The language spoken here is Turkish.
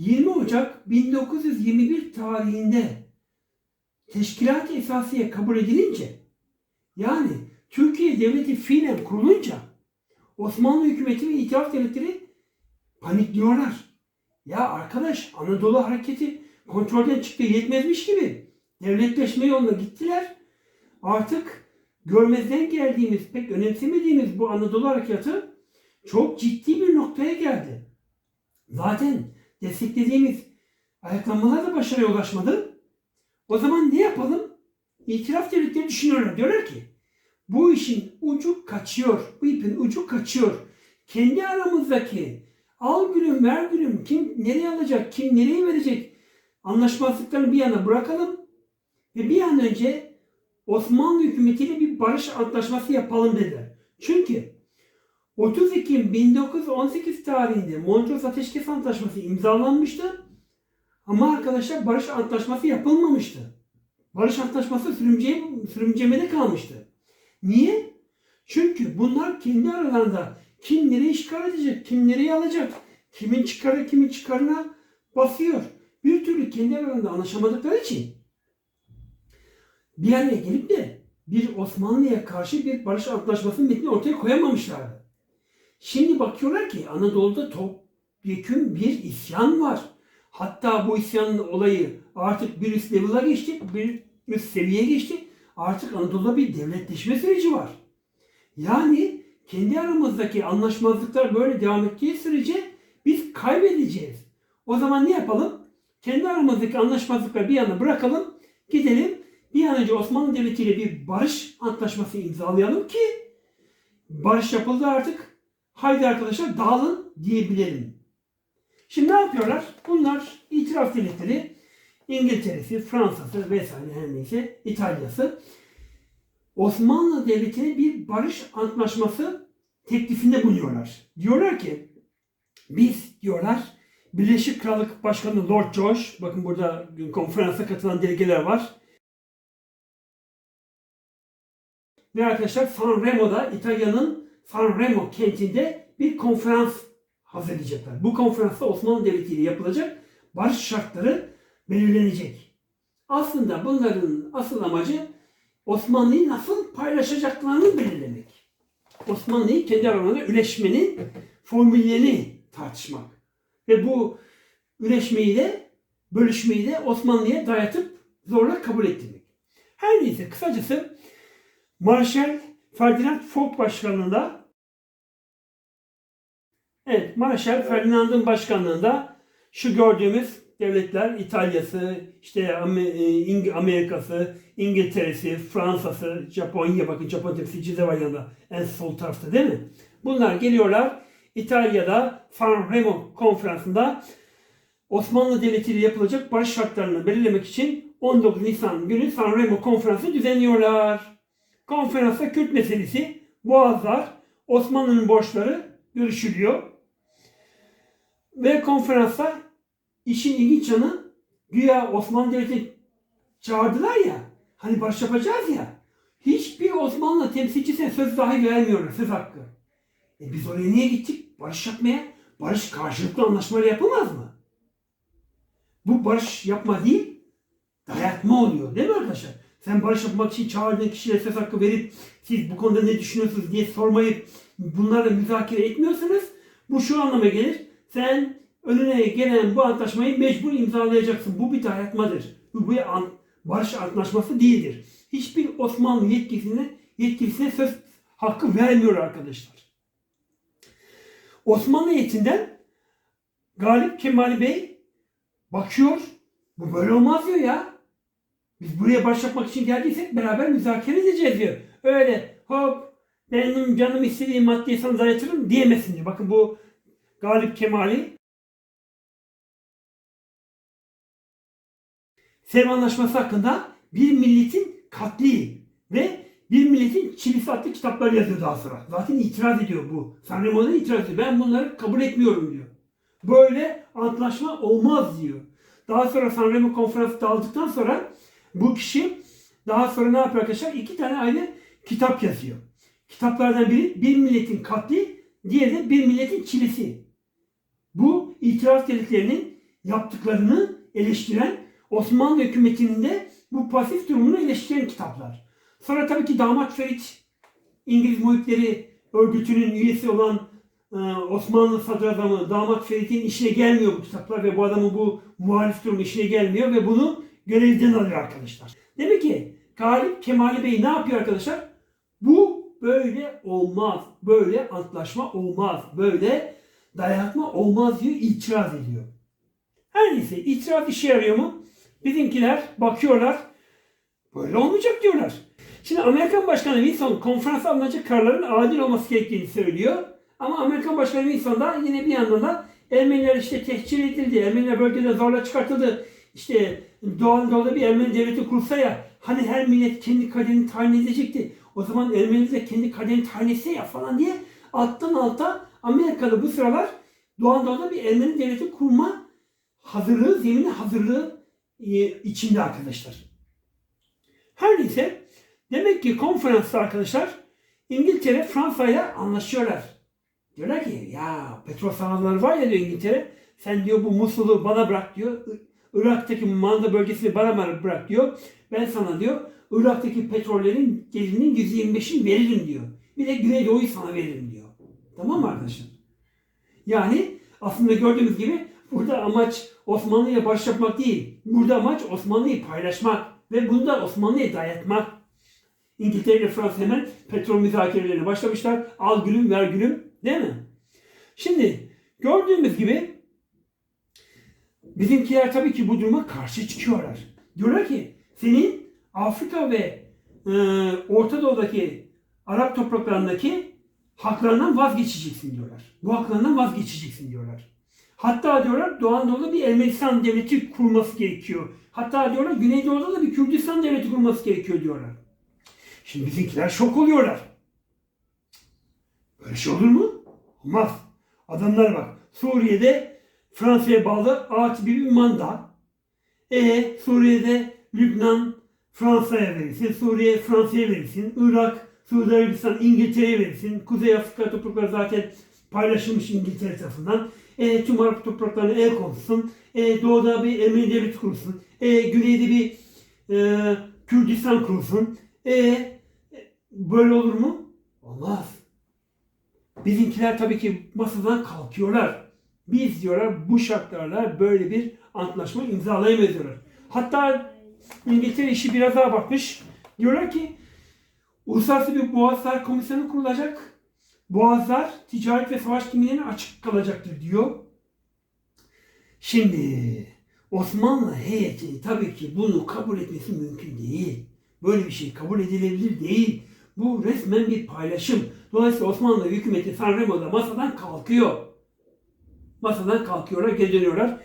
20 Ocak 1921 tarihinde Teşkilat-ı Esasiye kabul edilince yani Türkiye Devleti fiilen kurulunca Osmanlı hükümeti ve itiraf devletleri panikliyorlar. Ya arkadaş Anadolu hareketi kontrolden çıktı yetmezmiş gibi devletleşme yoluna gittiler. Artık görmezden geldiğimiz, pek önemsemediğimiz bu Anadolu harekatı çok ciddi bir noktaya geldi. Zaten desteklediğimiz ayaklanmalar da başarıya ulaşmadı. O zaman ne yapalım? İtiraf devletleri düşünüyorlar. Diyorlar ki bu işin ucu kaçıyor. Bu ipin ucu kaçıyor. Kendi aramızdaki al gülüm ver gülüm kim nereye alacak kim nereye verecek anlaşmazlıklarını bir yana bırakalım ve bir an önce Osmanlı hükümetiyle bir barış antlaşması yapalım dediler. Çünkü 30 Ekim 1918 tarihinde Montreux Ateşkes Antlaşması imzalanmıştı. Ama arkadaşlar barış antlaşması yapılmamıştı. Barış antlaşması sürümce, sürümcemede kalmıştı. Niye? Çünkü bunlar kendi aralarında kim nereye işgal edecek, kim nereye alacak, kimin çıkarı kimin çıkarına basıyor. Bir türlü kendi aralarında anlaşamadıkları için bir araya gelip de bir Osmanlı'ya karşı bir barış antlaşması metni ortaya koyamamışlardı. Şimdi bakıyorlar ki Anadolu'da topyekun bir isyan var. Hatta bu isyanın olayı artık bir üst level'a geçti, bir üst seviyeye geçti. Artık Anadolu'da bir devletleşme süreci var. Yani kendi aramızdaki anlaşmazlıklar böyle devam ettiği sürece biz kaybedeceğiz. O zaman ne yapalım? Kendi aramızdaki anlaşmazlıkları bir yana bırakalım, gidelim bir an önce Osmanlı Devleti ile bir barış antlaşması imzalayalım ki barış yapıldı artık. Haydi arkadaşlar dağılın diyebilelim. Şimdi ne yapıyorlar? Bunlar itiraf devletleri İngiltere'si, Fransa'sı vesaire her neyse İtalya'sı Osmanlı Devleti'ne bir barış antlaşması teklifinde bulunuyorlar. Diyorlar ki biz diyorlar Birleşik Krallık Başkanı Lord George, bakın burada konferansa katılan delegeler var. Ve arkadaşlar Sanremo'da İtalya'nın Sanremo kentinde bir konferans hazırlayacaklar. Bu konferansta Osmanlı Devleti ile yapılacak barış şartları belirlenecek. Aslında bunların asıl amacı Osmanlı'yı nasıl paylaşacaklarını belirlemek. Osmanlı'yı kendi aralarında üleşmenin formüllerini tartışmak. Ve bu üleşmeyi de bölüşmeyi de Osmanlı'ya dayatıp zorla kabul ettirmek. Her neyse kısacası Marshal Ferdinand Foch başkanlığında Evet, Marshal Ferdinand'ın başkanlığında şu gördüğümüz devletler İtalya'sı, işte e, Amerika'sı, İngiltere'si, Fransa'sı, Japonya bakın Japon temsilcisi de var yanında en sol tarafta değil mi? Bunlar geliyorlar İtalya'da Sanremo konferansında Osmanlı Devleti ile yapılacak barış şartlarını belirlemek için 19 Nisan günü Sanremo konferansı düzenliyorlar. Konferansta Kürt meselesi, Boğazlar, Osmanlı'nın borçları görüşülüyor. Ve konferansta işin ilginç yanı güya Osmanlı Devleti çağırdılar ya, hani barış yapacağız ya, hiçbir Osmanlı temsilcisine söz dahi vermiyorlar, söz hakkı. E biz oraya niye gittik? Barış yapmaya. Barış karşılıklı anlaşmayla yapılmaz mı? Bu barış yapma değil, dayatma oluyor değil mi arkadaşlar? Sen barış yapmak için çağırdığın kişilere söz hakkı verip siz bu konuda ne düşünüyorsunuz diye sormayıp bunlarla müzakere etmiyorsanız bu şu anlama gelir. Sen önüne gelen bu antlaşmayı mecbur imzalayacaksın. Bu bir dayatmadır. Bu bir an, barış antlaşması değildir. Hiçbir Osmanlı yetkisine, yetkilisine söz hakkı vermiyor arkadaşlar. Osmanlı heyetinden Galip Kemal Bey bakıyor. Bu böyle olmaz diyor ya. Biz buraya başlatmak için geldiysek beraber müzakere edeceğiz diyor. Öyle hop benim canım istediği maddeyi sana dayatırım diyemesin diyor. Bakın bu Galip Kemal'i Sevr Anlaşması hakkında bir milletin katli ve bir milletin çilisi adlı kitaplar yazıyor daha sonra. Zaten itiraz ediyor bu. Sanremo'da itiraz ediyor. Ben bunları kabul etmiyorum diyor. Böyle antlaşma olmaz diyor. Daha sonra Sanremo konferansı dağıldıktan sonra bu kişi daha sonra ne yapıyor arkadaşlar? İki tane ayrı kitap yazıyor. Kitaplardan biri bir milletin katli, diğeri de bir milletin çilesi. Bu itiraf devletlerinin yaptıklarını eleştiren Osmanlı hükümetinin de bu pasif durumunu eleştiren kitaplar. Sonra tabii ki Damat Ferit İngiliz Muhitleri Örgütü'nün üyesi olan e, Osmanlı sadrazamı Damat Ferit'in işine gelmiyor bu kitaplar ve bu adamın bu muhalif durum işine gelmiyor ve bunu görevden alıyor arkadaşlar. Demek ki Galip Kemali Bey ne yapıyor arkadaşlar? Bu böyle olmaz. Böyle antlaşma olmaz. Böyle dayatma olmaz diyor itiraz ediyor. Her neyse itiraz işe yarıyor mu? Bizimkiler bakıyorlar. Böyle olmayacak diyorlar. Şimdi Amerikan Başkanı Wilson konferansa alınacak kararların adil olması gerektiğini söylüyor. Ama Amerikan Başkanı Wilson da yine bir yandan da Ermeniler işte tehcir edildi. Ermeniler bölgeden zorla çıkartıldı. İşte Doğu Anadolu'da bir Ermeni devleti kursa ya hani her millet kendi kaderini tayin edecekti. O zaman Ermeniler kendi kaderini tayin etse ya falan diye alttan alta Amerika'da bu sıralar Doğu Anadolu'da bir Ermeni devleti kurma hazırlığı, zemini hazırlığı e, içinde arkadaşlar. Her neyse demek ki konferansta arkadaşlar İngiltere Fransa ile anlaşıyorlar. Diyorlar ki ya petrol sahaları var ya diyor İngiltere sen diyor bu Musul'u bana bırak diyor. Irak'taki Manda bölgesini bana bırak diyor. Ben sana diyor Irak'taki petrollerin gelirinin %25'ini veririm diyor. Bir de Güneydoğu'yu sana veririm diyor. Tamam mı arkadaşlar? Yani aslında gördüğümüz gibi burada amaç Osmanlı'ya barış yapmak değil. Burada amaç Osmanlı'yı paylaşmak ve bunu da Osmanlı'ya dayatmak. İngiltere ile Fransa hemen petrol müzakerelerine başlamışlar. Al gülüm ver gülüm değil mi? Şimdi gördüğümüz gibi bizimkiler tabii ki bu duruma karşı çıkıyorlar. Diyorlar ki senin Afrika ve e, Orta Doğu'daki Arap topraklarındaki haklarından vazgeçeceksin diyorlar. Bu haklarından vazgeçeceksin diyorlar. Hatta diyorlar Doğu Anadolu'da bir Ermenistan devleti kurması gerekiyor. Hatta diyorlar Güneydoğu'da da bir Kürdistan devleti kurması gerekiyor diyorlar. Şimdi bizimkiler şok oluyorlar. Böyle şey olur mu? Olmaz. Adamlar bak Suriye'de Fransa'ya bağlı ağaç bir manda. E Suriye'de Lübnan Fransa'ya verilsin, Suriye Fransa'ya verilsin, Irak, Suudi Arabistan İngiltere'ye verilsin, Kuzey Afrika toprakları zaten paylaşılmış İngiltere tarafından. E, tüm Arap topraklarına el konsun. E, doğuda bir Ermeni devleti kurulsun. E, güneyde bir e, Kürdistan kurulsun. E, böyle olur mu? Olmaz. Bizimkiler tabii ki masadan kalkıyorlar. Biz diyorlar bu şartlarla böyle bir antlaşma imzalayamayız diyorlar. Hatta İngiltere işi biraz daha bakmış. Diyorlar ki uluslararası bir boğazlar komisyonu kurulacak. Boğazlar ticaret ve savaş gemilerine açık kalacaktır diyor. Şimdi Osmanlı heyeti tabii ki bunu kabul etmesi mümkün değil. Böyle bir şey kabul edilebilir değil. Bu resmen bir paylaşım. Dolayısıyla Osmanlı hükümeti Sanremo'da masadan kalkıyor. Masadan kalkıyorlar, geri dönüyorlar.